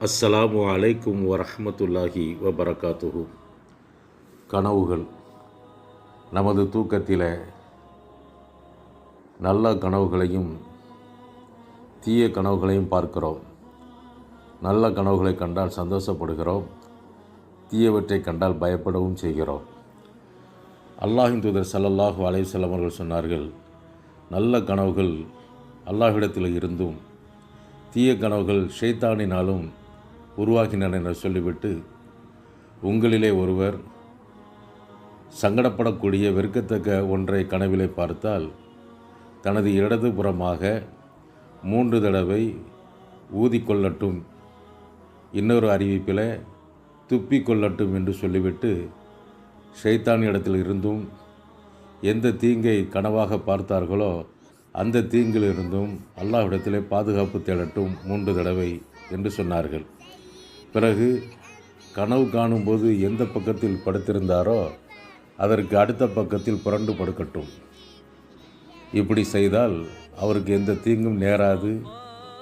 அஸ்ஸலாமு அலைக்கும் வரஹமத்துல்லாஹி வபரகாத்துஹு. கனவுகள். நமது தூக்கத்தில் நல்ல கனவுகளையும் தீய கனவுகளையும் பார்க்கிறோம். நல்ல கனவுகளை கண்டால் சந்தோஷப்படுகிறோம். தீயவற்றை கண்டால் பயப்படவும் செய்கிறோம். அல்லாஹின் தூதர் சல்லல்லாஹு அலை வஸல்லம் அவர்கள் சொன்னார்கள் நல்ல கனவுகள் அல்லாஹ்விடத்தில் இருந்தும் தீய கனவுகள் ஷைத்தானினாலும் உருவாகினர் என்று சொல்லிவிட்டு உங்களிலே ஒருவர் சங்கடப்படக்கூடிய வெறுக்கத்தக்க ஒன்றை கனவிலே பார்த்தால் தனது இடதுபுறமாக மூன்று தடவை ஊதிக்கொள்ளட்டும். இன்னொரு அறிவிப்பில் துப்பிக் கொள்ளட்டும் என்று சொல்லிவிட்டு ஷைத்தான் இடத்தில் இருந்தும் எந்த தீங்கை கனவாக பார்த்தார்களோ அந்த தீங்கிலிருந்தும் அல்லாஹ்விடத்திலே பாதுகாப்பு தேடட்டும் மூன்று தடவை என்று சொன்னார்கள். பிறகு கனவு காணும்போது எந்த பக்கத்தில் படுத்திருந்தாரோ அதற்கு அடுத்த பக்கத்தில் புரண்டு படுக்கட்டும். இப்படி செய்தால் அவருக்கு எந்த தீங்கும் நேராது.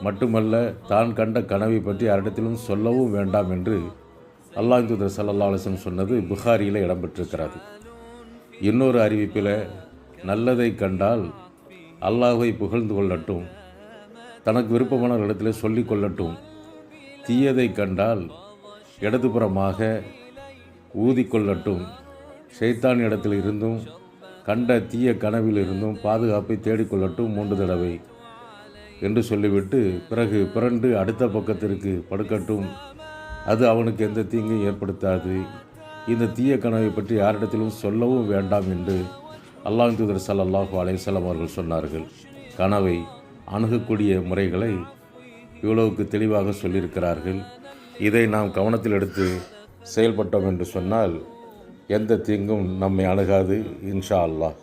மட்டுமல்ல தான் கண்ட கனவை பற்றி யாரிடத்திலும் சொல்லவும் வேண்டாம் என்று அல்லாஹூதர் சல்லா அலிஸ்லம் சொன்னது புகாரியில் இடம்பெற்றிருக்கிறது. இன்னொரு அறிவிப்பில் நல்லதை கண்டால் அல்லாஹை புகழ்ந்து கொள்ளட்டும். தனக்கு விருப்பமான இடத்துல சொல்லிக் கொள்ளட்டும். தீயதை கண்டால் இடதுபுறமாக ஊதிக்கொள்ளட்டும். ஷைத்தான் இடத்தில் இருந்தும் கண்ட தீய கனவில் இருந்தும் பாதுகாப்பை தேடிக்கொள்ளட்டும் மூன்று தடவை என்று சொல்லிவிட்டு பிறகு பிறண்டு அடுத்த பக்கத்திற்கு படுக்கட்டும். அது அவனுக்கு எந்த தீங்கையும் ஏற்படுத்தாது. இந்த தீய கனவை பற்றி யாரிடத்திலும் சொல்லவும் வேண்டாம் என்று அல்லாஹ் தூதர் சல்லாஹூ அலையம் அவர்கள் சொன்னார்கள். கனவை அணுகக்கூடிய முறைகளை இவ்வளவுக்கு தெளிவாக சொல்லியிருக்கிறார்கள். இதை நாம் கவனத்தில் எடுத்து செயல்பட்டோம் என்று சொன்னால் எந்த தீங்கும் நம்மை அணுகாது இன்ஷா அல்லாஹ்.